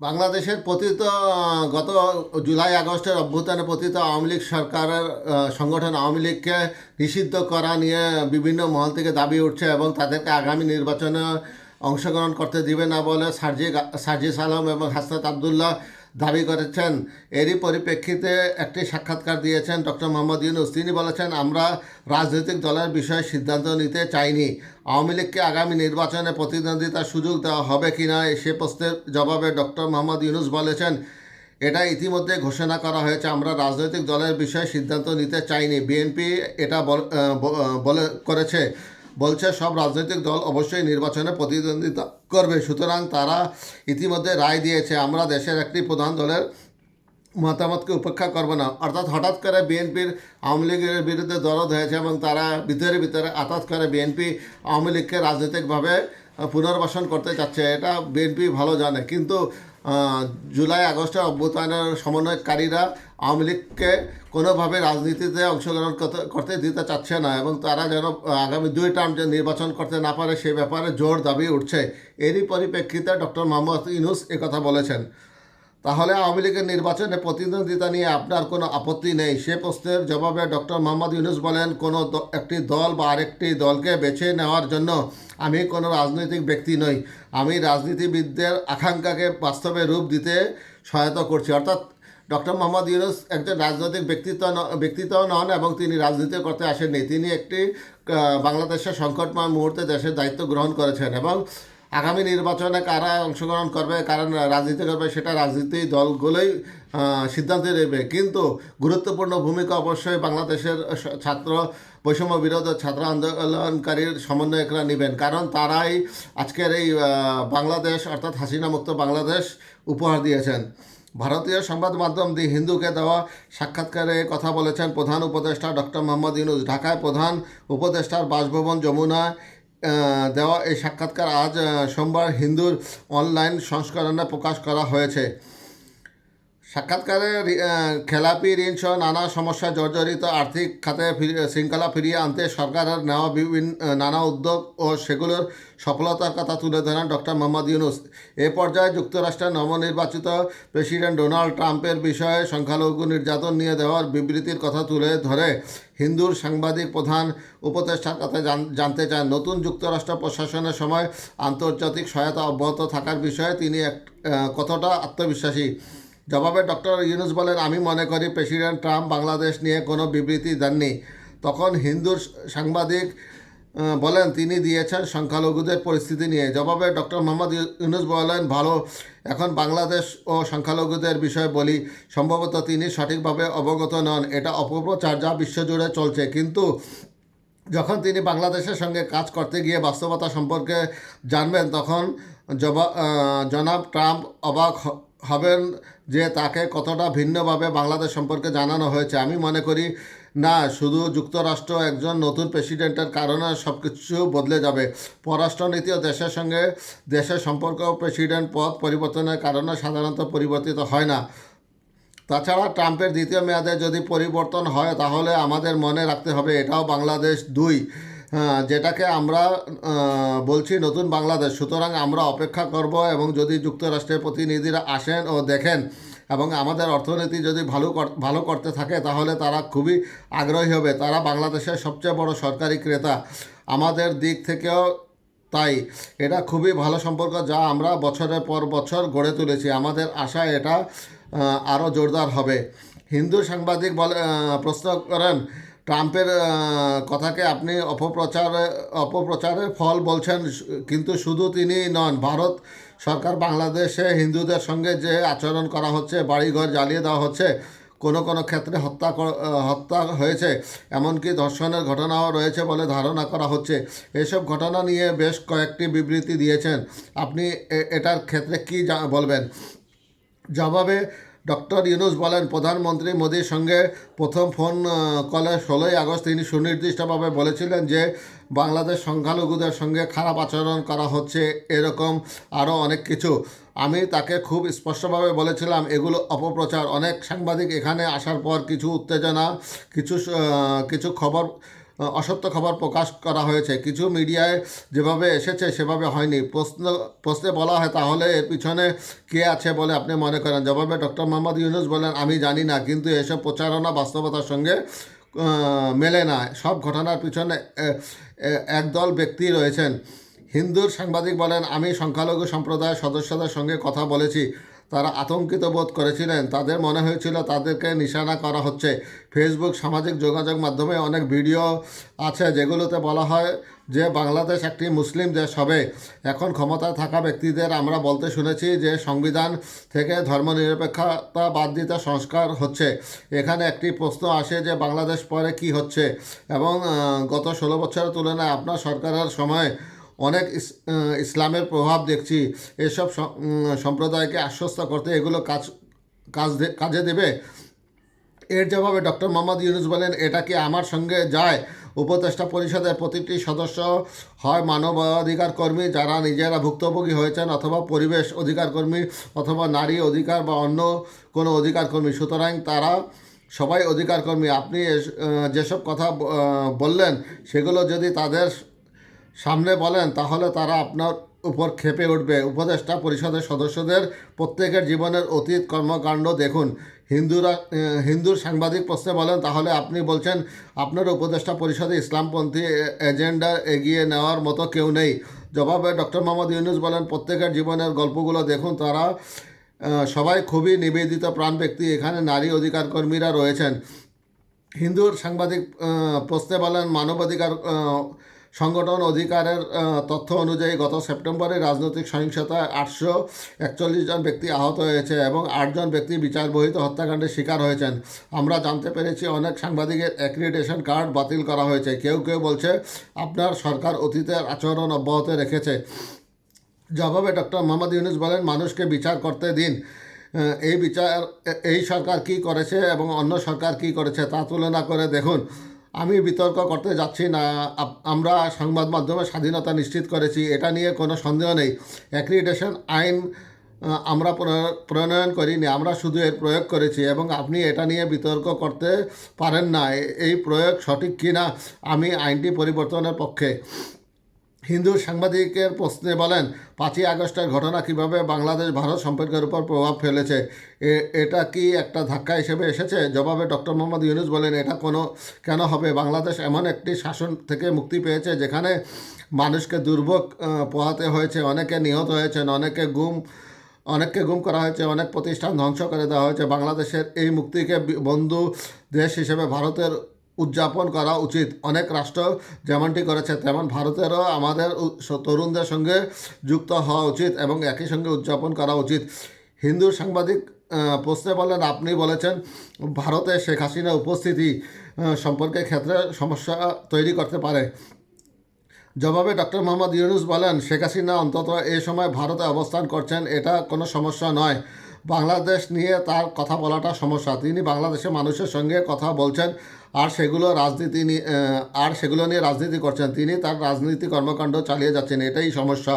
বাংলাদেশের পতিত গত জুলাই, আগস্টের অভ্যুত্থানে পতিত আওয়ামী লীগ সরকারের সংগঠন আওয়ামী লীগকে নিষিদ্ধ করা নিয়ে বিভিন্ন মহল থেকে দাবি উঠছে এবং তাদেরকে আগামী নির্বাচনে অংশগ্রহণ করতে দিবে না বলে সার্জি সার্জিস সালাম এবং হাসনাত আবদুল্লাহ দাবি করেছেন। এরই পরিপ্রেক্ষিতে একটি সাক্ষাৎকার দিয়েছেন ডক্টর মোহাম্মদ ইউনুস। তিনি বলেছেন, আমরা রাজনৈতিক দলের বিষয়ে সিদ্ধান্ত নিতে চাইনি। আওয়ামী লীগকে আগামী নির্বাচনে প্রতিদ্বন্দ্বিতার সুযোগ দেওয়া হবে কি না, সে প্রশ্নের জবাবে ডক্টর মোহাম্মদ ইউনুস বলেছেন, এটা ইতিমধ্যে ঘোষণা করা হয়েছে। আমরা রাজনৈতিক দলের বিষয়ে সিদ্ধান্ত নিতে চাইনি। বিএনপি এটা বল- করেছে। বলছে, সব রাজনৈতিক দল অবশ্যই নির্বাচনে প্রতিদ্বন্দ্বিতা করবে। সুতরাং তারা ইতিমধ্যে রায় দিয়েছে, আমরা দেশের একটি প্রধান দলের মতামতকে উপেক্ষা করব না। অর্থাৎ হঠাৎ করে বিএনপির আওয়ামী লীগের বিরুদ্ধে দরদ হয়েছে এবং তারা ভিতরে ভিতরে আঘাত করে বিএনপি আওয়ামী লীগকে রাজনৈতিকভাবে পুনর্বাসন করতে চাচ্ছে, এটা বিএনপি ভালো জানে। কিন্তু জুলাই, আগস্টে অভ্যুত্থানের সমন্বয়কারীরা আওয়ামী লীগকে কোনোভাবে রাজনীতিতে অংশগ্রহণ করতে দিতে চাচ্ছে না এবং তারা যেন আগামী দুই টার্ম যে নির্বাচন করতে না পারে সে ব্যাপারে জোর দাবি উঠছে। এরই পরিপ্রেক্ষিতে ডক্টর মোহাম্মদ ইনুস একথা বলেছেন। তাহলে আওয়ামী লীগের নির্বাচনে প্রতিদ্বন্দ্বিতা নিয়ে আপনার কোনো আপত্তি নেই। সে প্রশ্নের জবাবে ডক্টর মোহাম্মদ ইউনুস বলেন, কোনো একটি দল বা আরেকটি দলকে বেছে নেওয়ার জন্য আমি কোনো রাজনৈতিক ব্যক্তি নই। আমি রাজনীতিবিদদের আকাঙ্ক্ষাকে বাস্তবে রূপ দিতে সহায়তা করছি। অর্থাৎ ডক্টর মোহাম্মদ ইউনুস একজন রাজনৈতিক ব্যক্তিত্ব ব্যক্তিত্ব নন এবং তিনি রাজনীতি করতে আসেননি। তিনি একটি বাংলাদেশের সংকটময় মুহূর্তে দেশের দায়িত্ব গ্রহণ করেছেন এবং আগামী নির্বাচনে কারা অংশগ্রহণ করবে, কারা রাজনীতি করবে, সেটা রাজনীতি দলগুলোই সিদ্ধান্ত নেবে। কিন্তু গুরুত্বপূর্ণ ভূমিকা অবশ্যই বাংলাদেশের ছাত্র বৈষম্য বিরোধ ছাত্র আন্দোলনকারীর সমন্বয়করা নেবেন। কারণ তারাই আজকের এই বাংলাদেশ, অর্থাৎ হাসিনা মুক্ত বাংলাদেশ উপহার দিয়েছেন। ভারতীয় সংবাদ মাধ্যম দি হিন্দুকে দেওয়া সাক্ষাৎকারে কথা বলেছেন প্রধান উপদেষ্টা ডক্টর মোহাম্মদ ইউনুস। ঢাকায় প্রধান উপদেষ্টার বাসভবন, যমুনা দেওয়া এই সাক্ষাৎকার আজ সোমবার হিন্দুর অনলাইন সংস্করণে প্রকাশ করা হয়েছে। সাক্ষাৎকারে খেলাপি, ঋণ সহ নানা সমস্যায় জর্জরিত আর্থিক খাতে শৃঙ্খলা ফিরিয়ে আনতে সরকারের নেওয়া বিভিন্ন নানা উদ্যোগ ও সেগুলোর সফলতার কথা তুলে ধরেন ডক্টর মোহাম্মদ ইউনুস। এ পর্যায়ে যুক্তরাষ্ট্রের নবনির্বাচিত প্রেসিডেন্ট ডোনাল্ড ট্রাম্পের বিষয়ে সংখ্যালঘু নির্যাতন নিয়ে দেওয়ার বিবৃতির কথা তুলে ধরে হিন্দুর সাংবাদিক প্রধান উপদেষ্টার কথা জানতে চান। নতুন যুক্তরাষ্ট্র প্রশাসনের সময় আন্তর্জাতিক সহায়তা অব্যাহত থাকার বিষয়ে তিনি এক কতটা আত্মবিশ্বাসী? জবাবে ডক্টর ইউনুস বলেন, আমি মনে করি প্রেসিডেন্ট ট্রাম্প বাংলাদেশ নিয়ে কোনো বিবৃতি দেননি। তখন হিন্দু সাংবাদিক বলেন, তিনি দিয়েছেন সংখ্যালঘুদের পরিস্থিতি নিয়ে। জবাবে ডক্টর মোহাম্মদ ইউনুস বলেন, ভালো, এখন বাংলাদেশ ও সংখ্যালঘুদের বিষয়ে বলি। সম্ভবত তিনি সঠিকভাবে অবগত নন। এটা অপপ্রচার যা বিশ্বজুড়ে চলছে। কিন্তু যখন তিনি বাংলাদেশের সঙ্গে কাজ করতে গিয়ে বাস্তবতা সম্পর্কে জানবেন, তখন জবা জনাব ট্রাম্প অবাক হবেন যে তাকে কতটা ভিন্নভাবে বাংলাদেশ সম্পর্কে জানানো হয়েছে। আমি মনে করি, না, শুধু যুক্তরাষ্ট্র একজন নতুন প্রেসিডেন্টের কারণে সব কিছু বদলে যাবে। পররাষ্ট্রনীতি ও দেশের সঙ্গে দেশের সম্পর্ক প্রেসিডেন্ট পদ পরিবর্তনের কারণে সাধারণত পরিবর্তিত হয় না। তাছাড়া ট্রাম্পের দ্বিতীয় মেয়াদে যদি পরিবর্তন হয়, তাহলে আমাদের মনে রাখতে হবে, এটাও বাংলাদেশ দুই। যেটাকে আমরা বলছি নতুন বাংলাদেশ। সুতরাং আমরা অপেক্ষা করব এবং যদি যুক্তরাষ্ট্রের প্রতিনিধিরা আসেন ও দেখেন এবং আমাদের অর্থনীতি যদি ভালো ভালো করতে থাকে, তাহলে তারা খুবই আগ্রহী হবে। তারা বাংলাদেশের সবচেয়ে বড় সরকারি ক্রেতা। আমাদের দিক থেকেও তাই। এটা খুবই ভালো সম্পর্ক যা আমরা বছরের পর বছর গড়ে তুলেছি। আমাদের আশা এটা আরও জোরদার হবে। হিন্দু সাংবাদিক বলে প্রশ্ন করেন ট্রাম্পের কথাকে আপনি অপপ্রচার, অপপ্রচারের ফল বলছেন, কিন্তু শুধু তিনি নন, ভারত সরকার বাংলাদেশে হিন্দুদের সঙ্গে যে আচরণ করা হচ্ছে, বাড়িঘর জ্বালিয়ে দেওয়া হচ্ছে, কোনো কোনো ক্ষেত্রে হত্যা হত্যা হয়েছে, এমনকি ধর্ষণের ঘটনাও রয়েছে বলে ধারণা করা হচ্ছে। এসব ঘটনা নিয়ে বেশ কয়েকটি বিবৃতি দিয়েছেন। আপনি এটার ক্ষেত্রে কি বলবেন? জবাবে ডক্টর ইউনুস বলেন, প্রধানমন্ত্রী মোদীর সঙ্গে প্রথম ফোন কলে ষোলোই আগস্ট তিনি সুনির্দিষ্টভাবে বলেছিলেন যে বাংলাদেশ সংখ্যালঘুদের সঙ্গে খারাপ আচরণ করা হচ্ছে, এরকম আরও অনেক কিছু। আমি তাকে খুব স্পষ্টভাবে বলেছিলাম, এগুলো অপপ্রচার। অনেক সাংবাদিক এখানে আসার পর কিছু উত্তেজনা, কিছু কিছু খবর অসত্য খবর প্রকাশ করা হয়েছে। কিছু মিডিয়ায় যেভাবে এসেছে, সেভাবে হয়নি। প্রশ্ন, প্রশ্নে বলা হয়, তাহলে এর পিছনে কে আছে বলে আপনি মনে করেন? জবাবে ডক্টর মোহাম্মদ ইউনুস বলেন, আমি জানি না, কিন্তু এসব প্রচারণা বাস্তবতার সঙ্গে মেলে না। সব ঘটনার পিছনে একদল ব্যক্তি রয়েছেন। হিন্দুর সাংবাদিক বলেন, আমি সংখ্যালঘু সম্প্রদায়ের সদস্যদের সঙ্গে কথা বলেছি। তারা আতঙ্কিত বোধ করেছিলেন। তাদের মনে হয়েছিল তাদেরকে নিশানা করা হচ্ছে। ফেসবুক সামাজিক যোগাযোগ মাধ্যমে অনেক ভিডিও আছে যেগুলোতে বলা হয় যে বাংলাদেশ একটি মুসলিম দেশ হবে। এখন ক্ষমতায় থাকা ব্যক্তিদের আমরা বলতে শুনেছি যে সংবিধান থেকে ধর্মনিরপেক্ষতা বাদ দিতে সংস্কার হচ্ছে। এখানে একটি প্রশ্ন আসে যে বাংলাদেশ পরে কি হচ্ছে? এবং গত ষোলো বছরের তুলনায় আপনার সরকারের সময় অনেক ইসলামের প্রভাব দেখছি। এসব সম্প্রদায়কে আশ্বস্ত করতে এগুলো কাজ কাজ কাজে দেবে। এর জবাবে ডক্টর মোহাম্মদ ইউনুস বলেন, এটা কি আমার সঙ্গে যায়? উপদেষ্টা পরিষদের প্রতিটি সদস্য হয় মানবাধিকার কর্মী যারা নিজেরা ভুক্তভোগী হয়েছেন অথবা পরিবেশ অধিকার কর্মী অথবা নারী অধিকার বা অন্য কোনো অধিকার কর্মী। সুতরাং তারা সবাই অধিকার কর্মী। আপনি যেসব কথা বললেন, সেগুলো যদি তাদের সামনে বলেন, তাহলে তারা আপনার উপর ক্ষেপে উঠবে। উপদেষ্টা পরিষদের সদস্যদের প্রত্যেকের জীবনের অতীত কর্মকাণ্ড দেখুন। হিন্দুরা হিন্দুর সাংবাদিক প্রশ্নে বলেন, তাহলে আপনি বলছেন, আপনার উপদেষ্টা পরিষদে ইসলামপন্থী এজেন্ডা এগিয়ে নেওয়ার মতো কেউ নেই। জবাবে ডক্টর মোহাম্মদ ইউনুস বলেন, প্রত্যেকের জীবনের গল্পগুলো দেখুন, তারা সবাই খুবই নিবেদিত প্রাণ ব্যক্তি, এখানে নারী অধিকার কর্মীরা রয়েছেন। হিন্দুর সাংবাদিক প্রশ্নে বলেন, মানবাধিকার সংগঠন অধিকারের তথ্য অনুযায়ী গত সেপ্টেম্বরে রাজনৈতিক সহিংসতায় আটশো একচল্লিশ জন ব্যক্তি আহত হয়েছে এবং আটজন ব্যক্তি বিচারবহিত হত্যাকাণ্ডের শিকার হয়েছেন। আমরা জানতে পেরেছি অনেক সাংবাদিকের অ্যাক্রিডিটেশন কার্ড বাতিল করা হয়েছে। কেউ কেউ বলছে, আপনার সরকার অতীতের আচরণ অব্যাহত রেখেছে। জবাবে ডক্টর মোহাম্মদ ইউনুস বলেন, মানুষকে বিচার করতে দিন। এই বিচার, এই সরকার কি করেছে এবং অন্য সরকার কি করেছে তা তুলনা করে দেখুন। আমি বিতর্ক করতে যাচ্ছি না। আমরা সংবাদ মাধ্যমে স্বাধীনতা নিশ্চিত করেছি, এটা নিয়ে কোনো সন্দেহ নেই। অ্যাক্রিডেশন আইন আমরা প্রণয়- প্রণয়ন করিনি, আমরা শুধু এর প্রয়োগ করেছি এবং আপনি এটা নিয়ে বিতর্ক করতে পারেন না। এই প্রয়োগ সঠিক কি না আমি আইনটি পরিবর্তনের পক্ষে হিন্দু সাংবাদিকের প্রশ্নে বলেন, পাঁচই আগস্টের ঘটনা কীভাবে বাংলাদেশ ভারত সম্পর্কের উপর প্রভাব ফেলেছে? এটা কি একটা ধাক্কা হিসেবে এসেছে? জবাবে ডক্টর মোহাম্মদ ইউনুস বলেন, এটা কোনো, কেন হবে? বাংলাদেশ এমন একটি শাসন থেকে মুক্তি পেয়েছে যেখানে মানুষকে দুর্ভোগ পোহাতে হয়েছে, অনেকে নিহত হয়েছেন, অনেকে গুম, অনেককে গুম করা হয়েছে, অনেক প্রতিষ্ঠান ধ্বংস করে দেওয়া হয়েছে। বাংলাদেশের এই মুক্তিকে বন্ধু দেশ হিসেবে ভারতের উদযাপন করা উচিত। অনেক রাষ্ট্র যেমনটি করেছে, তেমন ভারতেরও আমাদের তরুণদের সঙ্গে যুক্ত হওয়া উচিত এবং একই সঙ্গে উদযাপন করা উচিত। হিন্দু সাংবাদিক প্রশ্নে বলেন আপনি বলেছেন, ভারতে শেখ হাসিনা উপস্থিতি সম্পর্কে ক্ষেত্রে সমস্যা তৈরি করতে পারে। জবাবে ডক্টর মোহাম্মদ ইউনুস বলেন, শেখ হাসিনা অন্তত এ সময় ভারতে অবস্থান করছেন, এটা কোনো সমস্যা নয়। বাংলাদেশ নিয়ে তার কথা বলাটা সমস্যা। তিনি বাংলাদেশের মানুষের সঙ্গে কথা বলছেন আর সেগুলো রাজনীতি নিয়ে আর সেগুলো নিয়ে রাজনীতি করছেন। তিনি তার রাজনীতি কর্মকাণ্ড চালিয়ে যাচ্ছেন, এটাই সমস্যা।